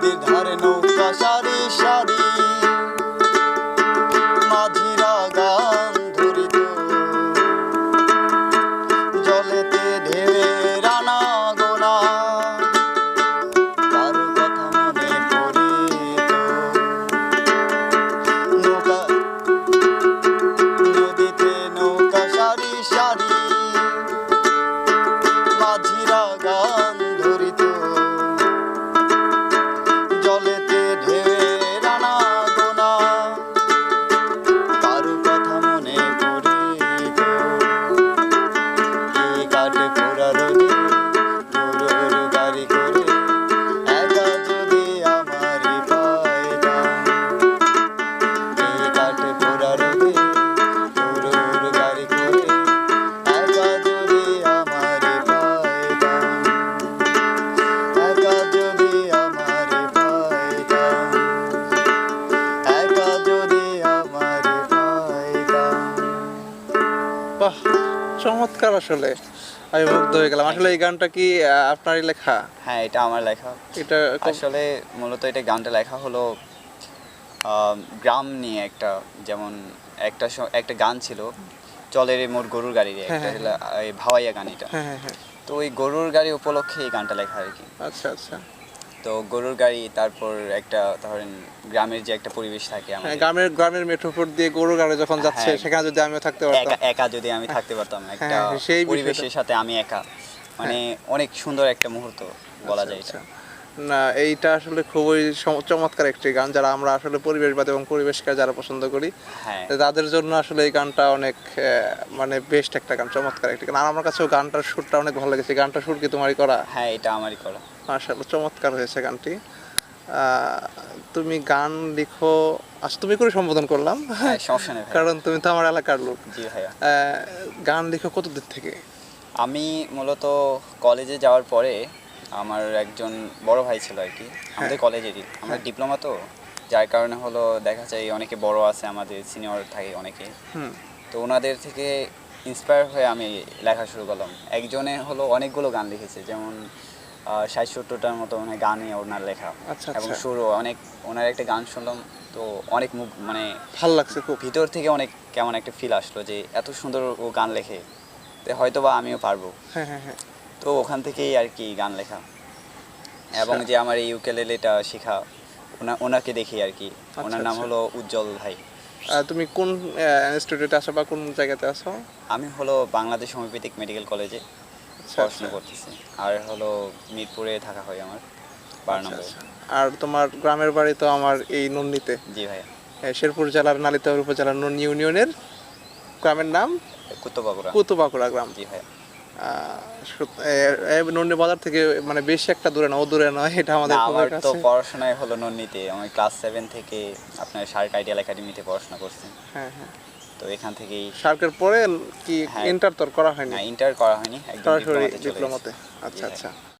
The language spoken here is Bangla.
didn't hurt it সুন্দর আসলে। আমি মুগ্ধ হয়ে গেলাম। আসলে এই গানটা কি আপনারই লেখা? হ্যাঁ এটা আমার লেখা। এটা আসলে মূলত এটা গানটা লেখা হলো গ্রাম নিয়ে একটা যেমন একটা একটা গান ছিল চলের মোর গরুর গাড়ি রে, হ্যাঁ, একটা হ্যাঁ, এই ভাওয়াইয়া গান এটা হ্যাঁ হ্যাঁ হ্যাঁ। তো ওই গরুর গাড়ি উপলক্ষে এই গানটা লেখা আর কি। আচ্ছা আচ্ছা। তো গরুর গাড়ি তারপর একটা ধরেন গ্রামের যে একটা পরিবেশ থাকে হ্যাঁ আমাদের। গ্রামের গ্রামের মেট্রোপোর্ট দিয়ে গরুর গাড়ি যখন যাচ্ছে হ্যাঁ। সেখানে যদি আমিও থাকতে পারতাম। একা যদি আমি থাকতে পারতাম একটা হ্যাঁ, সেই পরিবেশের সাথে আমি একা। মানে অনেক সুন্দর একটা মুহূর্ত বলা আচ্ছা, যায় এটা। আচ্ছা। এইটা আসলে খুবই চমৎকার একটি গান যারা আমরা আসলে পরিবেশবাদ এবং পরিবেশকে যারা পছন্দ করি হ্যাঁ। তাদের জন্য আসলে এই গানটা অনেক মানে বেস্ট একটা গান চমৎকার একটি গান। আর আমার কাছেও গানটার সুরটা অনেক ভালো লেগেছে। গানটার সুর কি তোমারই করা? হ্যাঁ এটা আমারই করা। আসলে চমৎকার হয়েছে গানটি। তুমি গান লিখো আজ তুমি করে সম্বোধন করলাম। হ্যাঁ কারণ তুমি তো আমার এলাকার লোক। গান লিখো কতদিন থেকে? আমি মূলত কলেজে যাওয়ার পরে আমার একজন বড় ভাই ছিল আর কি। আমাদের কলেজেরই আমরা হ্যাঁ। ডিপ্লোমা তো। যার কারণে হলো দেখা যায় অনেকে বড় আছে আমাদের সিনিয়র থাকে অনেকে। তো ওনাদের থেকে ইন্সপায়ার হয়ে আমি লেখা শুরু করলাম। একজনে হলো অনেকগুলো গান লিখেছে যেমন ষাট সত্তরটার মতো মানে গানই ওনার লেখা। আচ্ছা, এবং আচ্ছা। সুরও অনেক ওনার একটা গান শুনলাম তো অনেক মুখ মানে ভালো লাগছে খুব। ভিতর থেকে অনেক কেমন একটা ফিল আসলো যে এত সুন্দর ও গান লেখে। হয়তো বা আমিও পারব। হ্যাঁ হ্যাঁ হ্যাঁ। তো ওখান থেকেই আর কি গান লেখা। এবং আচ্ছা। যে আমার এই ইউকেলেলেটা শেখা ওনা ওনাকে দেখি আর কি। ওনার নাম আচ্ছা। হলো উজ্জ্বল ভাই। আহ, তুমি কোন ইনস্টিটিউটে আসো বা কোন জায়গাতে আসো আমি হলো বাংলাদেশ হোমিওপ্যাথিক মেডিকেল কলেজে আচ্ছা, পড়াশোনা আচ্ছা। করতেছি। আর হলো মিরপুরে থাকা হয় আমার বারো আচ্ছা, নম্বরে। আচ্ছা। আর তোমার গ্রামের বাড়ি তো আমার এই নন্দিতে। জি ভাইয়া। শেরপুর জেলার নালিতাবাড়ি উপজেলার নন ইউনিয়নের গ্রামের নাম কুত্তবাগুড়া কুতুবাকুড়া গ্রাম। জি ভাইয়া। নন্দি বাজার থেকে মানে বেশি একটা দূরে না ও দূরে নয় এটা আমাদের আমার তো পড়াশোনায় হলো নন্ডিতে আমি ক্লাস সেভেন থেকে আপনার শার্ক আইডিয়াল একাডেমিতে পড়াশোনা করছি। হ্যাঁ হ্যাঁ। তো এখান থেকেই সার্কের পরে কি হ্যাঁ। ইন্টার তোর করা হয়নি? না ইন্টার করা হয়নি একদম ডিপ্লোমাতে আচ্ছা আচ্ছা।